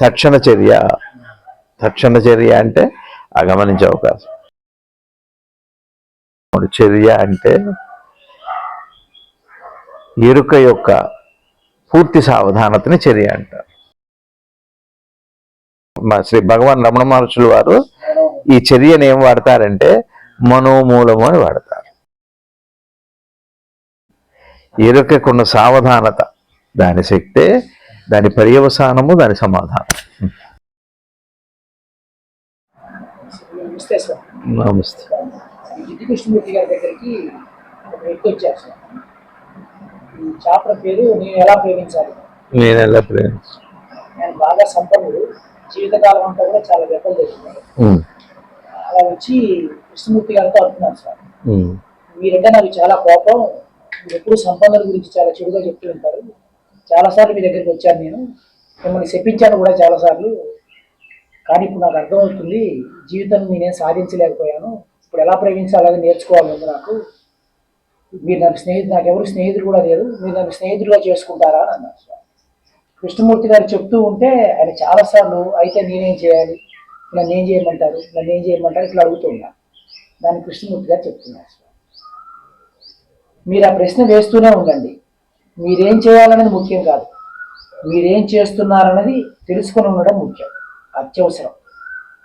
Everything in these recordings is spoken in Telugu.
తక్షణ చర్య. తక్షణ చర్య అంటే అగమనించే అవకాశం. చర్య అంటే ఎరుక యొక్క పూర్తి సావధానతని చర్య అంటారు. మా శ్రీ భగవాన్ రమణ మహర్షులు వారు ఈ చర్యను ఏం వాడతారంటే మనోమూలము అని వాడతారు. ఎరుకకున్న సావధానత దాని శక్తే దాని పర్యవసానము దాని సమాధానం. నమస్తే సార్. నమస్తే. కృష్ణమూర్తి గారి దగ్గరికి వచ్చారు సార్. ఈ చాప్టర్ పేరు నేను ఎలా ప్రేమించాలి? నేను ఎలా ప్రేమించు? నేను బాగా సంపన్నుడు. జీవితకాలం అంతా కూడా చాలా దెబ్బలు ఉమ్, అలా వచ్చి కృష్ణమూర్తి గారితో అంటున్నాను సార్. మీరంటే నాకు చాలా కోపం. మీరు ఎప్పుడు సంపన్నుల గురించి చాలా చెడుగా చెప్తూ ఉంటారు. చాలాసార్లు మీ దగ్గరికి వచ్చాను నేను. మిమ్మల్ని చెప్పించాను కూడా చాలాసార్లు. కానీ ఇప్పుడు నాకు అర్థమవుతుంది జీవితం నేనేం సాధించలేకపోయాను. ఇప్పుడు ఎలా ప్రేమించాలని నేర్చుకోవాలి ఉంది నాకు. మీరు నాకు స్నేహితు నాకు ఎవరు స్నేహితుడు కూడా లేరు. మీరు నన్ను స్నేహితుడిగా చేసుకుంటారా అని అన్నారు సార్. కృష్ణమూర్తి గారు చెప్తూ ఉంటే ఆయన చాలాసార్లు అయితే నేనేం చేయాలి? నన్ను ఏం చేయమంటారు? నన్ను ఏం చేయమంటారు? ఇట్లా అడుగుతున్నా దాన్ని కృష్ణమూర్తి గారు చెప్తున్నారు సార్ మీరు ఆ ప్రశ్న వేస్తూనే ఉండండి. మీరేం చేయాలనేది ముఖ్యం కాదు. మీరేం చేస్తున్నారన్నది తెలుసుకొని ఉండడం ముఖ్యం అత్యవసరం.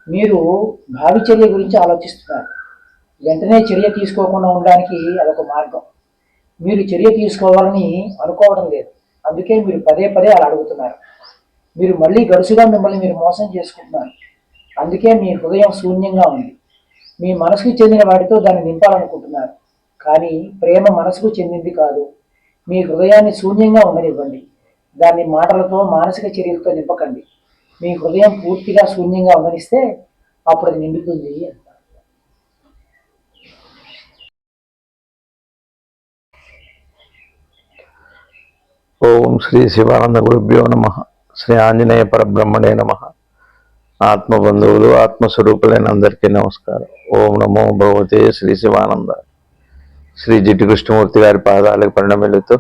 మీరు భావి చర్య గురించి ఆలోచిస్తున్నారు. వెంటనే చర్య తీసుకోకుండా ఉండడానికి అదొక మార్గం. మీరు చర్య తీసుకోవాలని అనుకోవడం లేదు. అందుకే మీరు పదే పదే అలా అడుగుతున్నారు. మీరు మళ్ళీ గడుసుగా మిమ్మల్ని మీరు మోసం చేసుకుంటున్నారు. అందుకే మీ హృదయం శూన్యంగా ఉంది. మీ మనసుకు చెందిన వాటితో దాన్ని నింపాలనుకుంటున్నారు. కానీ ప్రేమ మనసుకు చెందింది కాదు. మీ హృదయాన్ని శూన్యంగా ఉండనివ్వండి. దాన్ని మాటలతో మానసిక చర్యలతో నింపకండి. మీ హృదయం పూర్తిగా శూన్యంగా ఉండనిస్తే అప్పుడు అది నిండుతుంది అంటారు. ఓం శ్రీ శివానంద గురుభ్యో నమ. శ్రీ ఆంజనేయ పరబ్రహ్మణే నమ. ఆత్మబంధువులు ఆత్మస్వరూపులైన అందరికీ నమస్కారం. ఓం నమో భగవతే శ్రీ శివానంద. శ్రీ జిటి కృష్ణమూర్తి గారి పాదాలకు పరిణమిలుతూ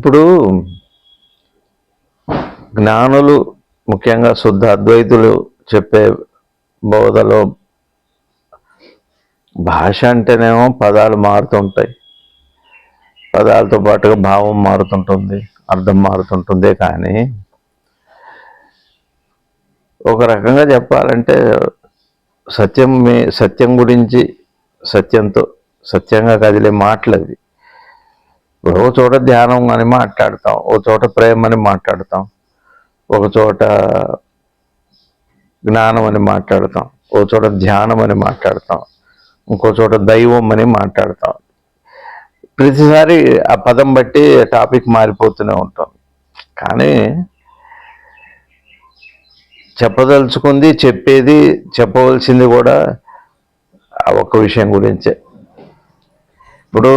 ఇప్పుడు జ్ఞానులు ముఖ్యంగా శుద్ధ అద్వైతులు చెప్పే బోధలో భాష అంటేనేమో పదాలు మారుతుంటాయి. పదాలతో పాటుగా భావం మారుతుంటుంది అర్థం మారుతుంటుందే కానీ ఒక రకంగా చెప్పాలంటే సత్యం మీ- సత్యం గురించి సత్యంతో సత్యంగా కదిలే మాటలు అవి ఒక చోట ధ్యానం అని మాట్లాడతాం ఒక చోట ప్రేమ అని మాట్లాడతాం ఒక చోట జ్ఞానం అని మాట్లాడతాం ఒక చోట ధ్యానం అని మాట్లాడతాం ఇంకో చోట దైవం అని మాట్లాడతాం. ప్రతిసారి ఆ పదం బట్టి టాపిక్ మారిపోతూనే ఉంటాం కానీ చెప్పదలుచుకుంది చెప్పేది చెప్పవలసింది కూడా ఆ ఒక్క విషయం గురించే. ఇప్పుడు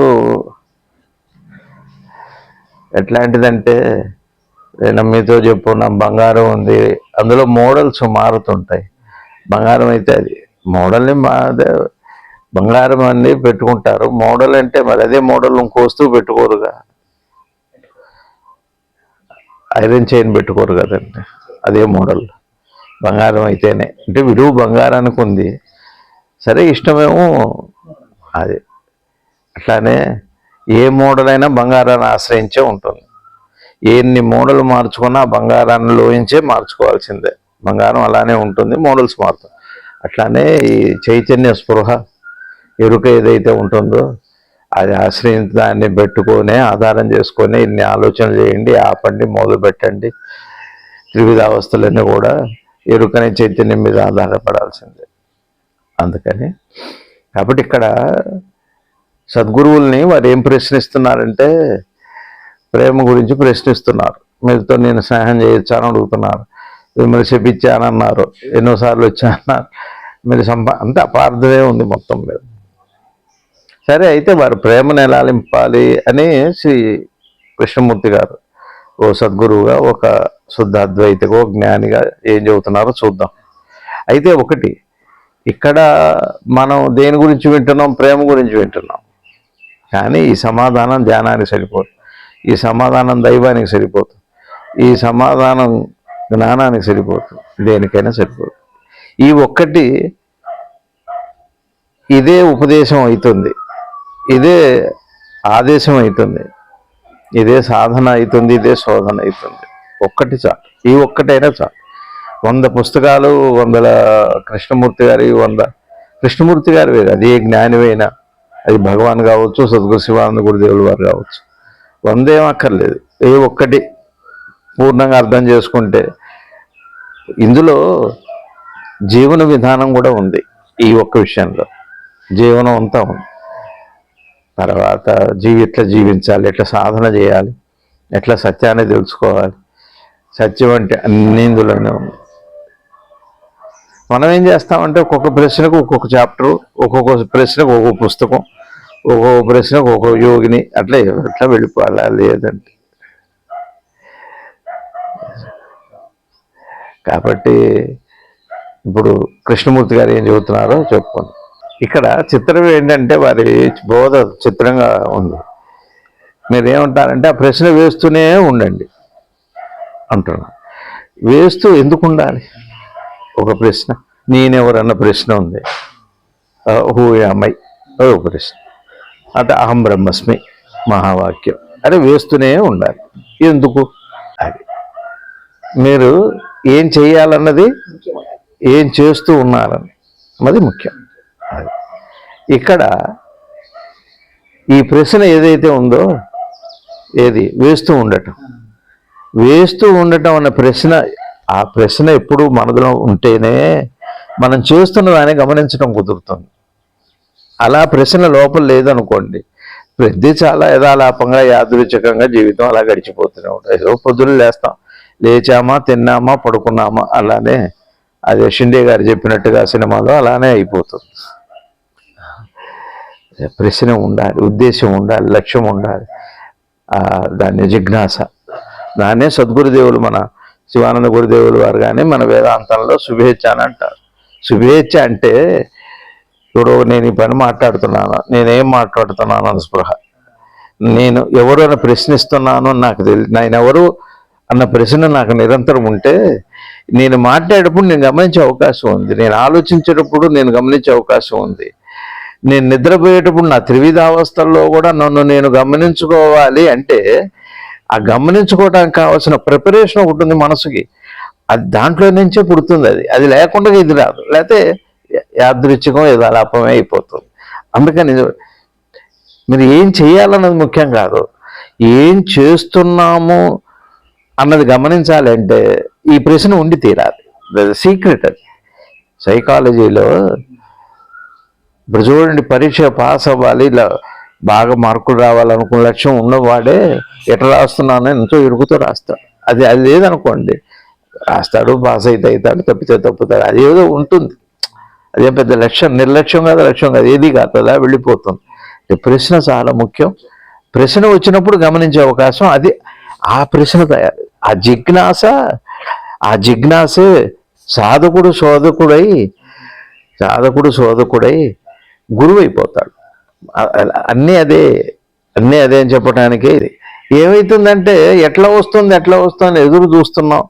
ఎట్లాంటిదంటే నేను మీతో చెప్పున్న బంగారం ఉంది. అందులో మోడల్స్ మారుతుంటాయి. బంగారం అయితే అది మోడల్ని మా బంగారం అన్ని పెట్టుకుంటారు. మోడల్ అంటే మరి అదే మోడల్ ఇంకో వస్తువు పెట్టుకోరుగా. ఐరన్ చైన్ పెట్టుకోరు కదండి. అదే మోడల్. బంగారం అయితేనే. అంటే విలువ బంగారానికి ఉంది. సరే ఇష్టమేమో అది. అట్లానే ఏ మోడల్ అయినా బంగారాన్ని ఆశ్రయించే ఉంటుంది. ఎన్ని మోడల్ మార్చుకున్నా బంగారాన్ని లోయించే మార్చుకోవాల్సిందే. బంగారం అలానే ఉంటుంది మోడల్స్ మారుతాయి. అట్లానే ఈ చైతన్య స్పృహ ఎరుక ఏదైతే ఉంటుందో అది ఆశ్రయించి దాన్ని పెట్టుకొని ఆధారం చేసుకొని ఇన్ని ఆలోచనలు చేయండి ఆపండి మొదలు పెట్టండి. త్రివిధ అవస్థలన్నీ కూడా ఎరుకనే చైతన్యం మీద ఆధారపడాల్సిందే. అందుకని కాబట్టి ఇక్కడ సద్గురువుల్ని వారు ఏం ప్రశ్నిస్తున్నారంటే ప్రేమ గురించి ప్రశ్నిస్తున్నారు. మీతో నేను స్నేహం చేయొచ్చాను అడుగుతున్నారు. మిమ్మల్ని చెప్పించానన్నారు ఎన్నోసార్లు వచ్చానన్నారు. మీరు సంపా అంతే అపార్థమే ఉంది మొత్తం మీద. సరే అయితే వారు ప్రేమను ఎలా నింపాలి అని శ్రీ కృష్ణమూర్తి గారు ఓ సద్గురువుగా ఒక శుద్ధ అద్వైతగా ఓ జ్ఞానిగా ఏం చెబుతున్నారో చూద్దాం. అయితే ఒకటి ఇక్కడ మనం దేని గురించి వింటున్నాం? ప్రేమ గురించి వింటున్నాం. కానీ ఈ సమాధానం ధ్యానానికి సరిపోదు. ఈ సమాధానం దైవానికి సరిపోదు. ఈ సమాధానం జ్ఞానానికి సరిపోదు. దేనికైనా సరిపోదు. ఈ ఒక్కటి ఇదే ఉపదేశం అవుతుంది. ఇదే ఆదేశం అవుతుంది. ఇదే సాధన అవుతుంది. ఇదే శోధన అవుతుంది. ఒక్కటి చాలు. ఈ ఒక్కటైనా చాలు. వంద పుస్తకాలు వందల కృష్ణమూర్తి గారి వంద కృష్ణమూర్తి గారి వేరు. అది ఏ జ్ఞానివైనా అది భగవాన్ కావచ్చు సద్గురు శివానంద గురుదేవులు వారు కావచ్చు. వందేం అక్కర్లేదు. ఏ ఒక్కటి పూర్ణంగా అర్థం చేసుకుంటే ఇందులో జీవన విధానం కూడా ఉంది ఈ ఒక్క విషయంలో. జీవనం అంతా ఉంది. తర్వాత జీవి ఎట్లా జీవించాలి ఎట్లా సాధన చేయాలి ఎట్లా సత్యాన్ని తెలుసుకోవాలి. సత్యం అంటే అన్ని ఇందులోనే ఉంది. మనం ఏం చేస్తామంటే ఒక్కొక్క ప్రశ్నకు ఒక్కొక్క చాప్టరు ఒక్కొక్క ప్రశ్నకు ఒక్కొక్క పుస్తకం ఒక్కొక్క ప్రశ్నకు ఒక్కొక్క యోగిని అట్లా అట్లా వెళ్ళిపోవాలి లేదంటే. కాబట్టి ఇప్పుడు కృష్ణమూర్తి గారు ఏం చెబుతున్నారో చెప్పుకోండి. ఇక్కడ చిత్రం ఏంటంటే వారి బోధ చిత్రంగా ఉంది. మీరు ఏమంటారంటే ఆ ప్రశ్న వేస్తూనే ఉండండి అంటున్నా వేస్తూ ఎందుకు ఉండాలి? ఒక ప్రశ్న. నేనెవరన్న ప్రశ్న ఉంది. హూ అమ్మాయి ఒక ప్రశ్న. అంటే అహం బ్రహ్మస్మి మహావాక్యం. అదే వేస్తూనే ఉండాలి. ఎందుకు? అది. మీరు ఏం చేయాలన్నది ఏం చేస్తూ ఉన్నారని. అది ముఖ్యం. అది. ఇక్కడ ఈ ప్రశ్న ఏదైతే ఉందో ఏది? వేస్తూ ఉండటం. వేస్తూ ఉండటం అన్న ప్రశ్న ఆ ప్రశ్న ఎప్పుడు మనలో ఉంటేనే మనం చేస్తున్న దాన్ని గమనించడం కుదురుతుంది. అలా ప్రశ్న లోపల లేదనుకోండి ప్రతి చాలా యథాలాపంగా యాదృచ్ఛికంగా జీవితం అలా గడిచిపోతూనే ఉంటుంది. ఏదో పొద్దున్న లేస్తాం లేచామా తిన్నామా పడుకున్నామా అలానే అదే షిండే గారు చెప్పినట్టుగా సినిమాలో అలానే అయిపోతుంది. ప్రశ్న ఉండాలి ఉద్దేశం ఉండాలి లక్ష్యం ఉండాలి. దాన్ని జిజ్ఞాస. దాన్నే సద్గురుదేవులు మన శివానంద గురుదేవులు వారు కానీ మన వేదాంతంలో శుభేచ్ఛ అని అంటారు. శుభేచ్ఛ అంటే ఇప్పుడు నేను ఈ పని మాట్లాడుతున్నాను నేనేం మాట్లాడుతున్నాను అని స్పృహ. నేను ఎవరు అని ప్రశ్నిస్తున్నాను అని నాకు తెలియదు నేను ఎవరు అన్న ప్రశ్న నాకు నిరంతరం ఉంటే నేను మాట్లాడేటప్పుడు నేను గమనించే అవకాశం ఉంది. నేను ఆలోచించేటప్పుడు నేను గమనించే అవకాశం ఉంది. నేను నిద్రపోయేటప్పుడు నా త్రివిధావస్థల్లో కూడా నన్ను నేను గమనించుకోవాలి అంటే ఆ గమనించుకోవడానికి కావాల్సిన ప్రిపరేషన్ ఒకటి ఉంది మనసుకి. అది దాంట్లో నుంచే పుడుతుంది అది. అది లేకుండా ఇది రాదు. లేకపోతే యాదృచ్ఛికం యథాలాపమే అయిపోతుంది. అందుకని మీరు ఏం చేయాలన్నది ముఖ్యం కాదు. ఏం చేస్తున్నాము అన్నది గమనించాలి అంటే ఈ ప్రశ్న ఉండి తీరాలి. సీక్రెట్ అది. సైకాలజీలో ఇప్పుడు చూడండి పరీక్ష పాస్ అవ్వాలి. ఇలా బాగా మార్కులు రావాలనుకున్న లక్ష్యం ఉన్నవాడే ఎట్లా రాస్తున్నాను ఎంతో ఇరుగుతూ రాస్తాడు. అది అది లేదనుకోండి రాస్తాడు పాస్ అయితే అవుతాడు తప్పితే తప్పుతాడు అది ఏదో ఉంటుంది. అదే పెద్ద లక్ష్యం నిర్లక్ష్యం కాదు లక్ష్యం కాదు ఏది కాదు అలా వెళ్ళిపోతుంది. ప్రశ్న చాలా ముఖ్యం. ప్రశ్న వచ్చినప్పుడు గమనించే అవకాశం అది. ఆ ప్రశ్న తయారు ఆ జిజ్ఞాస ఆ జిజ్ఞాసే సాధకుడు శోధకుడై సాధకుడు శోధకుడై గురువైపోతాడు. అన్నీ అదే అన్నీ అదే అని చెప్పడానికి ఇది. ఏమవుతుందంటే ఎట్లా వస్తుంది ఎట్లా వస్తుంది ఎదురు చూస్తున్నాం.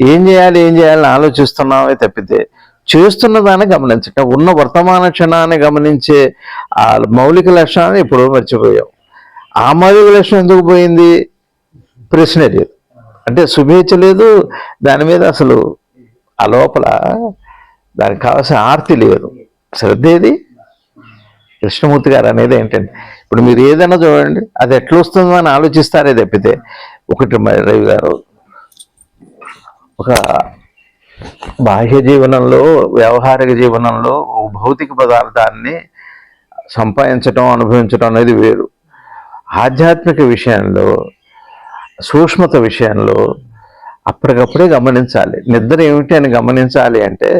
ఏం చేయాలి ఏం చేయాలని ఆలోచిస్తున్నామే తప్పితే చేస్తున్న దాన్ని గమనించటం ఉన్న వర్తమాన క్షణాన్ని గమనించే ఆ మౌలిక లక్షణాన్ని ఇప్పుడు మర్చిపోయాం. ఆ మౌలిక లక్షణం ఎందుకు పోయింది? ప్రశ్న లేదు. అంటే శుభేచ్ఛ లేదు దాని మీద అసలు ఆ లోపల దానికి కావాల్సిన ఆర్తి లేదు. శ్రద్ధ ఏది? కృష్ణమూర్తి గారు అనేది ఏంటంటే ఇప్పుడు మీరు ఏదైనా చూడండి అది ఎట్లా వస్తుందో అని ఆలోచిస్తారే తప్పితే ఒకటి మరి రవి గారు ఒక బాహ్య జీవనంలో వ్యవహారిక జీవనంలో ఒక భౌతిక పదార్థాన్ని సంపాదించటం అనుభవించటం అనేది వేరు. ఆధ్యాత్మిక విషయంలో సూక్ష్మత విషయంలో అప్పటికప్పుడే గమనించాలి. నిద్ర ఏమిటి అని గమనించాలి అంటే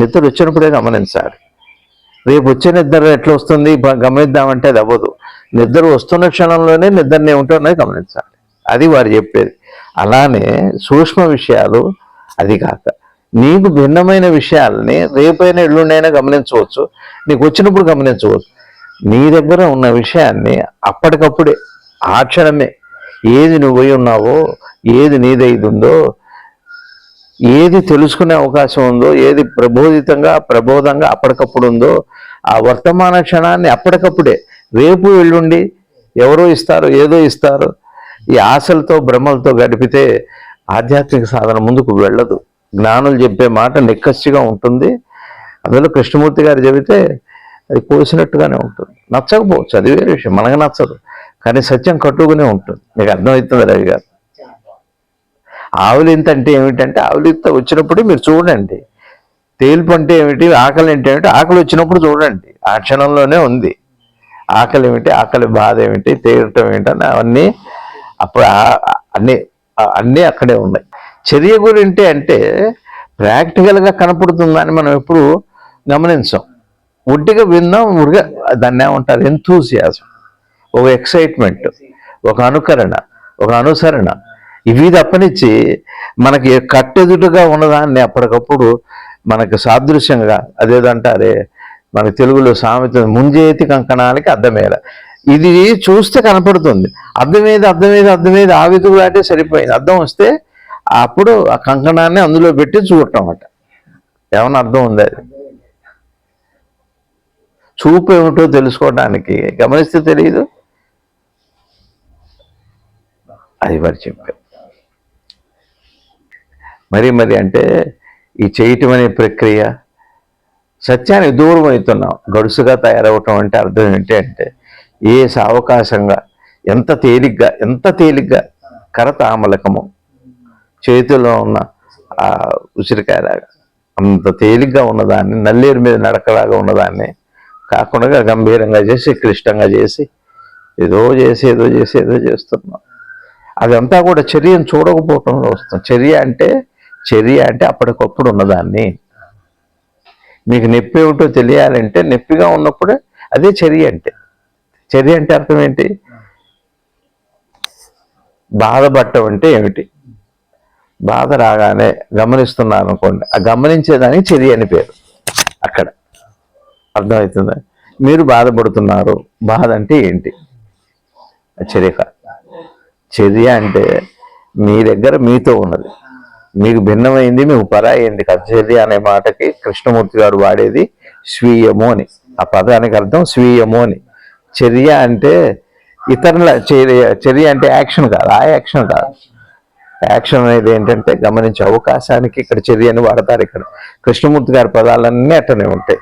నిద్ర వచ్చినప్పుడే గమనించాలి. రేపు వచ్చే నిద్ర ఎట్లా వస్తుంది? గమనిద్దామంటే అది అవ్వదు. నిద్ర వస్తున్న క్షణంలోనే నిద్రనే ఉంటుందని గమనించాలి. అది వారు చెప్పేది. అలానే సూక్ష్మ విషయాలు అది కాక నీకు భిన్నమైన విషయాల్ని రేపైనా ఎల్లుండైనా గమనించవచ్చు. నీకు వచ్చినప్పుడు గమనించవచ్చు. నీ దగ్గర ఉన్న విషయాన్ని అప్పటికప్పుడే ఆ క్షణమే ఏది నువ్వు పోయి ఉన్నావో ఏది నీదైదు ఉందో ఏది తెలుసుకునే అవకాశం ఉందో ఏది ప్రబోధితంగా ప్రబోధంగా అప్పటికప్పుడు ఉందో ఆ వర్తమాన క్షణాన్ని అప్పటికప్పుడే రేపు ఎల్లుండి ఎవరో ఇస్తారు ఏదో ఇస్తారు ఈ ఆశలతో భ్రమలతో గడిపితే ఆధ్యాత్మిక సాధన ముందుకు వెళ్ళదు. జ్ఞానులు చెప్పే మాట నిక్కచ్చిగా ఉంటుంది. అందులో కృష్ణమూర్తి గారు చెబితే అది కోసినట్టుగానే ఉంటుంది. నచ్చకపోవచ్చు అది వేరే విషయం మనకు నచ్చదు. కానీ సత్యం కట్టుకునే ఉంటుంది. మీకు అర్థమవుతుంది రవి గారు? ఆవులింత అంటే ఏమిటంటే ఆవులింత వచ్చినప్పుడు మీరు చూడండి. తేల్పు అంటే ఏమిటి ఆకలి అంటే ఏమిటి ఆకలి వచ్చినప్పుడు చూడండి. ఆ క్షణంలోనే ఉంది. ఆకలి ఏమిటి ఆకలి బాధ ఏమిటి తేలటం ఏమిటని అవన్నీ అప్పుడు అన్నీ అన్నీ అక్కడే ఉన్నాయి. చర్య గురించి అంటే ప్రాక్టికల్గా కనపడుతుందని మనం ఎప్పుడు గమనించాం. ఉట్టిగా విన్నాం ఉడిగా దాన్ని ఏమంటారు ఎంతూసియాజం ఒక ఎక్సైట్మెంట్ ఒక అనుకరణ ఒక అనుసరణ. ఇవి తప్పనిచ్చి మనకి కట్టెదుటుగా ఉన్నదాన్ని అప్పటికప్పుడు మనకు సాదృశ్యంగా అదేదంటారే మన తెలుగులో సామెత ముంజేతి కంకణానికి అర్థమేల ఇది చూస్తే కనపడుతుంది. అర్థమేది అర్థమేది అర్థమేది మీద వెతుకు దాటే సరిపోయింది. అర్థం వస్తే అప్పుడు ఆ కంకణాన్ని అందులో పెట్టి చూడటం అన్నమాట ఏమన్నా అర్థం ఉంది అది చూపు ఏమిటో తెలుసుకోవడానికి గమనిస్తే తెలియదు అది మరి చెప్పారు. మరి మరి అంటే ఈ చేయటం అనే ప్రక్రియ సత్యానికి దూరం అవుతున్నాం. గడుసుగా తయారవటం అంటే అర్థం ఏంటి అంటే ఏ సావకాశంగా ఎంత తేలిగ్గా ఎంత తేలిగ్గా కరతామలకము చేతిలో ఉన్న ఆ ఉసిరికాయలాగా అంత తేలిగ్గా ఉన్నదాన్ని నల్లేరు మీద నడకలాగా ఉన్నదాన్ని కాకుండా గంభీరంగా చేసి క్లిష్టంగా చేసి ఏదో చేసి ఏదో చేసి ఏదో చేస్తున్నాం. అదంతా కూడా చర్యను చూడకపోవటంలో వస్తుంది చర్య అంటే చర్య అంటే అప్పటికప్పుడు ఉన్నదాన్ని. మీకు నొప్పి ఏమిటో తెలియాలంటే నొప్పిగా ఉన్నప్పుడే అదే చర్య అంటే. చర్య అంటే అర్థం ఏంటి? బాధపడటం అంటే ఏమిటి? బాధ రాగానే గమనిస్తున్నాను అనుకోండి ఆ గమనించేదానికి చర్య అని పేరు అక్కడ. అర్థమవుతుందా? మీరు బాధపడుతున్నారు. బాధ అంటే ఏంటి? చర్య చర్య అంటే మీ దగ్గర మీతో ఉన్నది. మీకు భిన్నమైంది మీకు పరాయింది. కదా చర్య అనే మాటకి కృష్ణమూర్తి గారు వాడేది స్వీయము అని. ఆ పదానికి అర్థం స్వీయము అని. చర్య అంటే ఇతరుల చర్య చర్య అంటే యాక్షన్ కాదు ఆ యాక్షన్ కాదు. యాక్షన్ అనేది ఏంటంటే గమనించే అవకాశానికి ఇక్కడ చర్య అని వాడతారు ఇక్కడ. కృష్ణమూర్తి గారి పదాలన్నీ అట్టనే ఉంటాయి.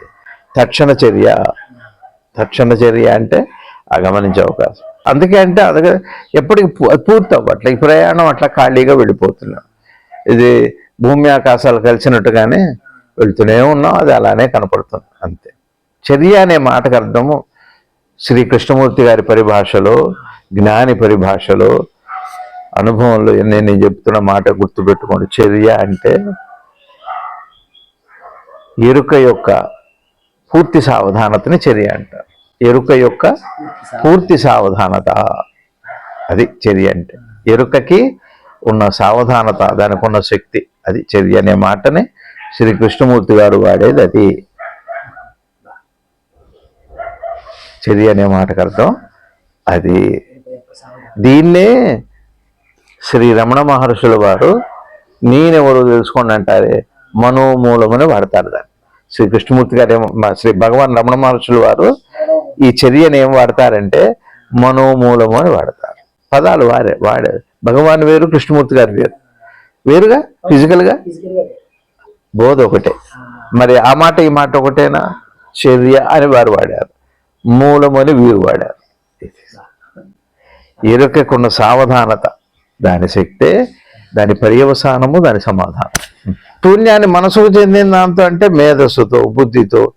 తక్షణ చర్య తక్షణ చర్య అంటే ఆ గమనించే అవకాశం. అందుకే అంటే అది ఎప్పటికి పూ- పూర్తి అవ్వట్లే ఈ ప్రయాణం అట్లా ఖాళీగా వెళ్ళిపోతున్నాం. ఇది భూమి ఆకాశాలు కలిసినట్టుగానే వెళ్తూనే ఉన్నాం. అది అలానే కనపడుతుంది. అంతే. చర్య అనే మాటకు అర్థము శ్రీ కృష్ణమూర్తి గారి పరిభాషలో జ్ఞాని పరిభాషలో అనుభవంలో నేను చెప్తున్న మాట గుర్తుపెట్టుకోండి. చర్య అంటే ఎరుక యొక్క పూర్తి సావధానతని చర్య అంటారు. ఎరుక యొక్క పూర్తి సావధానత. అది చర్య అంటే. ఎరుకకి ఉన్న సావధానత దానికి ఉన్న శక్తి అది చర్య అనే మాటని శ్రీ కృష్ణమూర్తి గారు వాడేది అది చర్య అనే మాటకు అర్థం. అది దీన్నే శ్రీ రమణ మహర్షుల వారు నేనెవరు తెలుసుకోండి అంటారే మనోమూలమని వాడతారు దాన్ని. శ్రీ కృష్ణమూర్తి గారు ఏమో శ్రీ భగవాన్ రమణ మహర్షులు వారు ఈ చర్యను ఏం వాడతారంటే మనోమూలము అని వాడతారు. పదాలు వారే వాడే భగవాన్ వేరు కృష్ణమూర్తి గారు వేరు. వేరుగా? ఫిజికల్గా బోధ ఒకటే. మరి ఆ మాట ఈ మాట ఒకటేనా? చర్య అని వారు వాడారు. మూలం అని వీరు వాడారు. ఎరుకకున్న సావధానత దాని శక్తే దాని పర్యవసానము దాని సమాధానం. శూన్యాన్ని మనసుకు చెందిన దాంతో అంటే మేధస్సుతో బుద్ధితో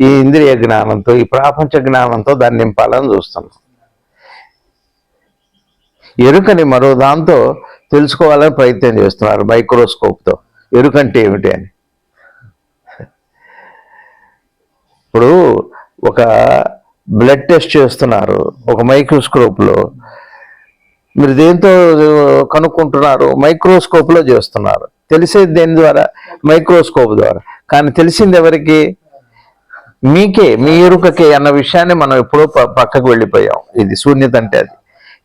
ఈ ఇంద్రియ జ్ఞానంతో ఈ ప్రాపంచ జ్ఞానంతో దాన్ని నింపాలని చూస్తున్నాం. ఎరుకని మరో దాంతో తెలుసుకోవాలని ప్రయత్నం చేస్తున్నారు మైక్రోస్కోప్తో. ఎరుకంటే ఏమిటి అని. ఇప్పుడు ఒక బ్లడ్ టెస్ట్ చేస్తున్నారు ఒక మైక్రోస్కోప్లో. మీరు దేంతో కనుక్కుంటున్నారు? మైక్రోస్కోప్లో చేస్తున్నారు. తెలిసేది దేని ద్వారా? మైక్రోస్కోప్ ద్వారా. కానీ తెలిసింది ఎవరికి? మీకే మీ ఎరుకకే అన్న విషయాన్ని మనం ఎప్పుడో పక్కకు వెళ్ళిపోయాం. ఇది శూన్యత అంటే అది.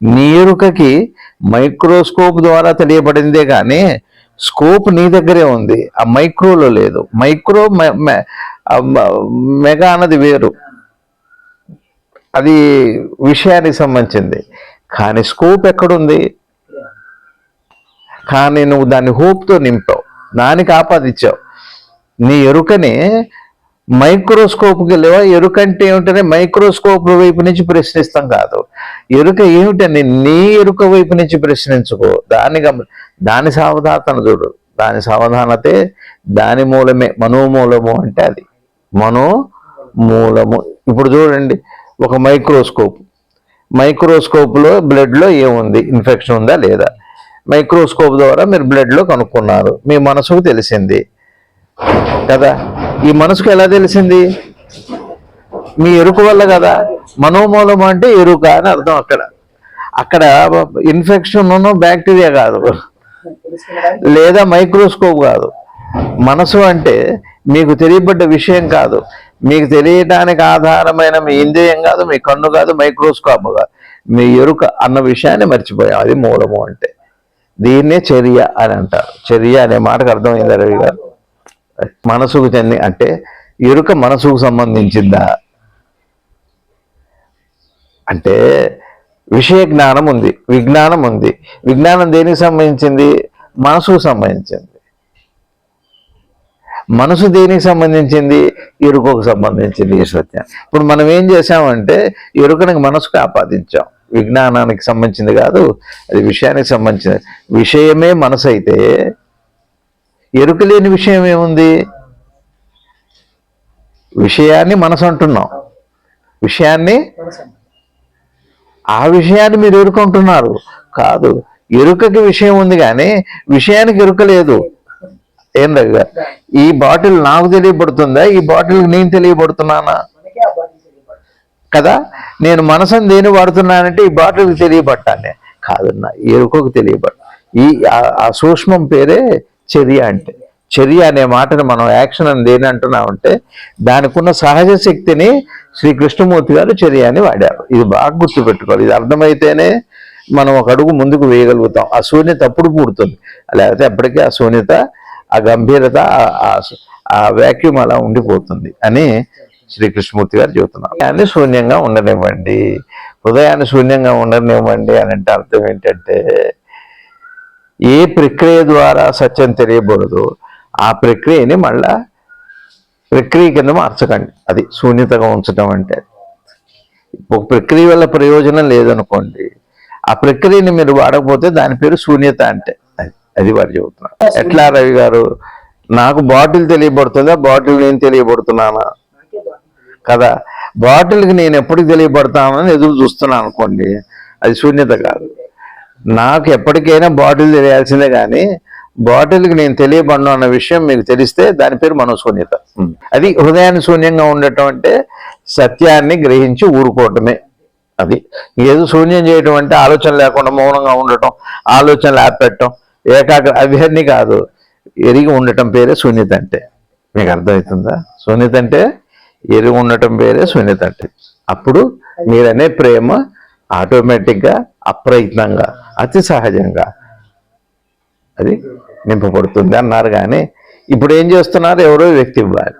నీ ఎరుకకి మైక్రోస్కోప్ ద్వారా తెలియబడిందే కానీ స్కోప్ నీ దగ్గరే ఉంది. ఆ మైక్రోలో లేదు. మైక్రో మె- మె- మెగా అన్నది వేరు. అది విషయానికి సంబంధించింది. కానీ స్కోప్ ఎక్కడుంది? కానీ నువ్వు దాన్ని హోప్తో నింపావు. దానికి ఆపాదిచ్చావు నీ ఎరుకని మైక్రోస్కోప్కి లేవా? ఎరుకంటే ఏమిటనే మైక్రోస్కోప్ వైపు నుంచి ప్రశ్నిస్తాం కాదు. ఎరుక ఏమిటని నీ ఎరుక వైపు నుంచి ప్రశ్నించుకో. దాని గమ దాని సావధానతను చూడు. దాని సావధానతే దాని మూలమే. మనోమూలము అంటే అది. మనో మూలము ఇప్పుడు చూడండి. ఒక మైక్రోస్కోప్. మైక్రోస్కోప్లో బ్లడ్లో ఏముంది? ఇన్ఫెక్షన్ ఉందా లేదా? మైక్రోస్కోప్ ద్వారా మీరు బ్లడ్లో కనుక్కున్నారు. మీ మనసుకు తెలిసింది. కదా? ఈ మనసుకు ఎలా తెలిసింది? మీ ఎరుకు వల్ల కదా? మనోమూలం అంటే ఎరుక అని అర్థం అక్కడ. అక్కడ ఇన్ఫెక్షన్ బ్యాక్టీరియా కాదు. లేదా మైక్రోస్కోప్ కాదు. మనసు అంటే మీకు తెలియబడ్డ విషయం కాదు. మీకు తెలియడానికి ఆధారమైన మీ ఇంద్రియం కాదు మీ కన్ను కాదు మైక్రోస్కోప్ కాదు. మీ ఎరుక అన్న విషయాన్ని మర్చిపోయాం అది మూలము అంటే. దీన్నే చర్య అని అంటారు. చర్య అనే మాటకు అర్థమైంది రవి గారు? మనసుకు చెంది అంటే ఎరుక మనసుకు సంబంధించిందా? అంటే విషయ జ్ఞానం ఉంది విజ్ఞానం ఉంది. విజ్ఞానం దేనికి సంబంధించింది? మనసుకు సంబంధించింది. మనసు దేనికి సంబంధించింది? ఎరుకకు సంబంధించింది ఈ సత్యం. ఇప్పుడు మనం ఏం చేసామంటే ఎరుకనికి మనసుకు ఆపాదించాం. విజ్ఞానానికి సంబంధించింది కాదు అది విషయానికి సంబంధించింది. విషయమే మనసు అయితే ఎరుక లేని విషయం ఏముంది? విషయాన్ని మనసు అంటున్నాం. విషయాన్ని ఆ విషయాన్ని మీరు ఎరుకుంటున్నారు. కాదు ఎరుకకి విషయం ఉంది కానీ విషయానికి ఎరుక లేదు. ఏం దగ్గర ఈ బాటిల్ నాకు తెలియబడుతుందా? ఈ బాటిల్ నేను తెలియబడుతున్నానా? కదా? నేను మనసును దేని వాడుతున్నానంటే ఈ బాటిల్కి తెలియబట్టానే కాదు ఎరుకకు తెలియబట్ట ఈ ఆ- ఆ సూక్ష్మం పేరే చర్య అంటే. చర్య అనే మాటను మనం యాక్షన్ అని దేని అంటున్నామంటే దానికి ఉన్న సహజ శక్తిని శ్రీ కృష్ణమూర్తి గారు చర్య అని వాడారు. ఇది బాగా గుర్తుపెట్టుకోవాలి. ఇది అర్థమైతేనే మనం ఒక అడుగు ముందుకు వేయగలుగుతాం. ఆ శూన్యత అప్పుడు పూడుతుంది. లేకపోతే ఎప్పటికీ ఆ శూన్యత ఆ గంభీరత ఆ- ఆ వ్యాక్యూమ్ అలా ఉండిపోతుంది అని శ్రీ కృష్ణమూర్తి గారు చెబుతున్నారు. హృదయాన్ని శూన్యంగా ఉండనివ్వండి. హృదయాన్ని శూన్యంగా ఉండనివ్వండి అని అంటే అర్థం ఏంటంటే ఏ ప్రక్రియ ద్వారా సత్యం తెలియబడదు ఆ ప్రక్రియని మళ్ళా ప్రక్రియ కింద మార్చకండి. అది శూన్యతగా ఉంచడం అంటే. ఒక ప్రక్రియ వల్ల ప్రయోజనం లేదనుకోండి ఆ ప్రక్రియని మీరు వాడకపోతే దాని పేరు శూన్యత అంటే. అది వారు చెబుతున్నారు. ఎట్లా రవి గారు? నాకు బాటిల్ తెలియబడుతుందా? బాటిల్ నేను తెలియబడుతున్నానా? కదా బాటిల్కి నేను ఎప్పటికి తెలియబడతానని ఎదురు చూస్తున్నాను అనుకోండి అది శూన్యత కాదు. నాకు ఎప్పటికైనా బాటిల్ తెలియాల్సిందే కానీ బాటిల్కి నేను తెలియబడను అన్న విషయం మీకు తెలిస్తే దాని పేరు మనోశూన్యత. అది హృదయాన్ని శూన్యంగా ఉండటం అంటే సత్యాన్ని గ్రహించి ఊరుకోవటమే. అది ఏదో శూన్యం చేయటం అంటే ఆలోచన లేకుండా మౌనంగా ఉండటం ఆలోచనలు ఆపెట్టడం ఏకాగ్ర అవన్నీ కాదు. ఎరిగి ఉండటం పేరే శూన్యత అంటే. మీకు అర్థమవుతుందా? శూన్యత అంటే ఎరిగి ఉండటం పేరే శూన్యత అంటే. అప్పుడు మీరనే ప్రేమ ఆటోమేటిక్గా అప్రయత్నంగా అతి సహజంగా అది నింపబడుతుంది అన్నారు కానీ ఇప్పుడు ఏం చేస్తున్నారు? ఎవరో వ్యక్తి ఇవ్వాలి.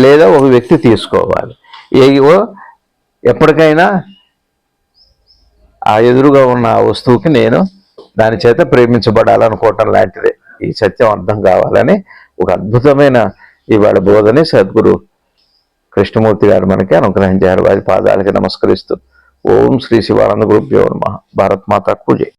లేదా ఒక వ్యక్తి తీసుకోవాలి. ఏవో ఎప్పటికైనా ఆ ఎదురుగా ఉన్న వస్తువుకి నేను దాని చేత ప్రేమించబడాలనుకోవటం లాంటిదే. ఈ సత్యం అర్థం కావాలని ఒక అద్భుతమైన ఇవాళ బోధని సద్గురు కృష్ణమూర్తి గారు మనకి అనుగ్రహించారు. వారి పాదాలకి నమస్కరిస్తూ ఓం శ్రీ శివానంద గురుభ్యో నమ. భారత్ మాతా పూజ